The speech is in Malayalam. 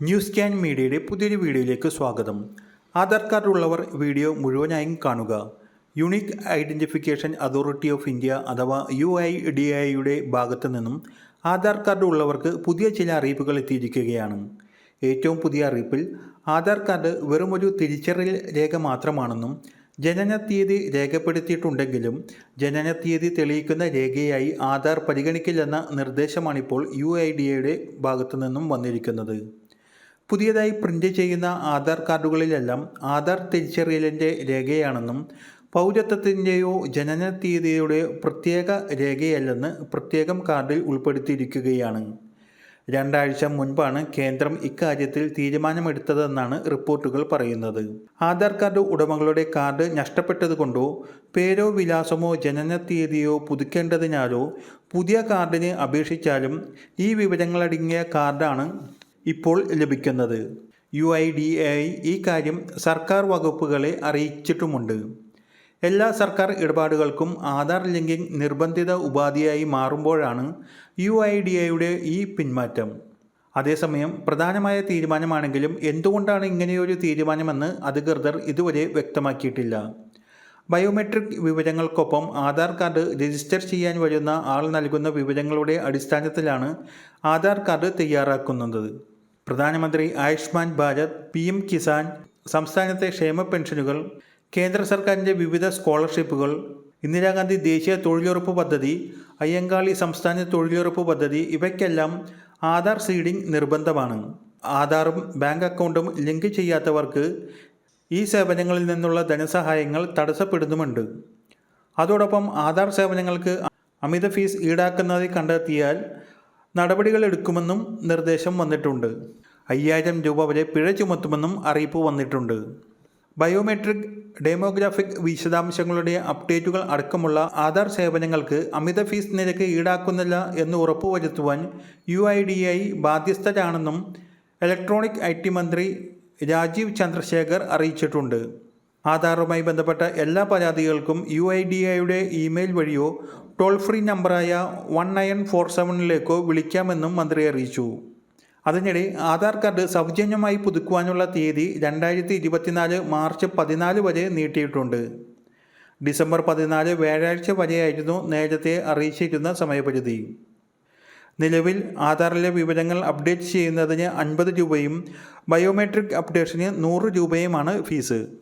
ന്യൂസ് ക്യാൻ മീഡിയയുടെ പുതിയൊരു വീഡിയോയിലേക്ക് സ്വാഗതം. ആധാർ കാർഡ് ഉള്ളവർ വീഡിയോ മുഴുവനായും കാണുക. Unique identification authority of India അഥവാ യു ഐ ഡി ഐയുടെ ഭാഗത്തു നിന്നും ആധാർ കാർഡ് ഉള്ളവർക്ക് പുതിയ ചില അറിയിപ്പുകൾ എത്തിയിരിക്കുകയാണ്. ഏറ്റവും പുതിയ അറിയിപ്പിൽ ആധാർ കാർഡ് വെറുമൊരു തിരിച്ചറിയൽ രേഖ മാത്രമാണെന്നും ജനന തീയതി രേഖപ്പെടുത്തിയിട്ടുണ്ടെങ്കിലും ജനന തീയതി തെളിയിക്കുന്ന രേഖയായി ആധാർ പരിഗണിക്കില്ലെന്ന നിർദ്ദേശമാണിപ്പോൾ യു ഐ ഡി എയുടെ ഭാഗത്തു നിന്നും വന്നിരിക്കുന്നത്. പുതിയതായി പ്രിന്റ് ചെയ്യുന്ന ആധാർ കാർഡുകളിലെല്ലാം ആധാർ തിരിച്ചറിയലിന്റെ രേഖയാണെന്നും പൗരത്വത്തിന്റെയോ ജനന തീയതിയുടെ പ്രത്യേക രേഖയല്ലെന്ന് പ്രത്യേകം കാർഡിൽ ഉൾപ്പെടുത്തിയിരിക്കുകയാണ്. രണ്ടാഴ്ച മുൻപാണ് കേന്ദ്രം ഇക്കാര്യത്തിൽ തീരുമാനമെടുത്തതെന്നാണ് റിപ്പോർട്ടുകൾ പറയുന്നത്. ആധാർ കാർഡ് ഉടമകളുടെ കാർഡ് നഷ്ടപ്പെട്ടതുകൊണ്ടോ പേരോ വിലാസമോ ജനന തീയതിയോ പുതുക്കേണ്ടതിനാലോ പുതിയ കാർഡിന് അപേക്ഷിച്ചാലും ഈ വിവരങ്ങളടങ്ങിയ കാർഡാണ് ഇപ്പോൾ ലഭിക്കുന്നത്. യു ഐ ഡി ഐ ഈ കാര്യം സർക്കാർ വകുപ്പുകളെ അറിയിച്ചിട്ടുമുണ്ട്. എല്ലാ സർക്കാർ ഇടപാടുകൾക്കും ആധാർ ലിങ്കിങ് നിർബന്ധിത ഉപാധിയായി മാറുമ്പോഴാണ് യു ഐ ഡി എയുടെ ഈ പിന്മാറ്റം. അതേസമയം പ്രധാനമായ തീരുമാനമാണെങ്കിലും എന്തുകൊണ്ടാണ് ഇങ്ങനെയൊരു തീരുമാനമെന്ന് അധികൃതർ ഇതുവരെ വ്യക്തമാക്കിയിട്ടില്ല. ബയോമെട്രിക് വിവരങ്ങൾക്കൊപ്പം ആധാർ കാർഡ് രജിസ്റ്റർ ചെയ്യാൻ വരുന്ന ആൾ നൽകുന്ന വിവരങ്ങളുടെ അടിസ്ഥാനത്തിലാണ് ആധാർ കാർഡ് തയ്യാറാക്കുന്നത്. പ്രധാനമന്ത്രി ആയുഷ്മാൻ ഭാരത് പി എം കിസാൻ സംസ്ഥാനത്തെ ക്ഷേമ പെൻഷനുകൾ കേന്ദ്ര സർക്കാരിന്റെ വിവിധ സ്കോളർഷിപ്പുകൾ ഇന്ദിരാഗാന്ധി ദേശീയ തൊഴിലുറപ്പ് പദ്ധതി അയ്യങ്കാളി സംസ്ഥാന തൊഴിലുറപ്പ് പദ്ധതി ഇവയ്ക്കെല്ലാം ആധാർ സീഡിംഗ് നിർബന്ധമാണ്. ആധാറും ബാങ്ക് അക്കൗണ്ടും ലിങ്ക് ചെയ്യാത്തവർക്ക് ഈ സേവനങ്ങളിൽ നിന്നുള്ള ധനസഹായങ്ങൾ തടസ്സപ്പെടുന്നുമുണ്ട്. അതോടൊപ്പം ആധാർ സേവനങ്ങൾക്ക് അമിത ഫീസ് ഈടാക്കുന്നതായി കണ്ടെത്തിയാൽ നടപടികൾ എടുക്കുമെന്നും നിർദ്ദേശം വന്നിട്ടുണ്ട്. അയ്യായിരം രൂപ വരെ പിഴ ചുമത്തുമെന്നും അറിയിപ്പ് വന്നിട്ടുണ്ട്. ബയോമെട്രിക് ഡെമോഗ്രാഫിക് വിശദാംശങ്ങളുടെ അപ്ഡേറ്റുകൾ അടക്കമുള്ള ആധാർ സേവനങ്ങൾക്ക് അമിത ഫീസ് നിരക്ക് ഈടാക്കുന്നില്ല എന്ന് ഉറപ്പുവരുത്തുവാൻ യു ഐ ഡി ഐ ബാധ്യസ്ഥരാണെന്നും ഇലക്ട്രോണിക് ഐ ടി മന്ത്രി രാജീവ് ചന്ദ്രശേഖർ അറിയിച്ചിട്ടുണ്ട്. ആധാറുമായി ബന്ധപ്പെട്ട എല്ലാ പരാതികൾക്കും യു ഐ ഡി ഐയുടെ ഇമെയിൽ വഴിയോ ടോൾ ഫ്രീ നമ്പറായ വൺ നയൻ ഫോർ സെവനിലേക്കോ വിളിക്കാമെന്നും മന്ത്രി അറിയിച്ചു. അതിനിടെ ആധാർ കാർഡ് സൗജന്യമായി പുതുക്കുവാനുള്ള തീയതി രണ്ടായിരത്തി ഇരുപത്തിനാല് മാർച്ച് പതിനാല് വരെ നീട്ടിയിട്ടുണ്ട്. ഡിസംബർ പതിനാല് വ്യാഴാഴ്ച വരെയായിരുന്നു നേരത്തെ അറിയിച്ചിരുന്ന സമയപരിധി. നിലവിൽ ആധാറിലെ വിവരങ്ങൾ അപ്ഡേറ്റ് ചെയ്യുന്നതിന് അൻപത് രൂപയും ബയോമെട്രിക് അപ്ഡേഷന് നൂറ് രൂപയുമാണ് ഫീസ്.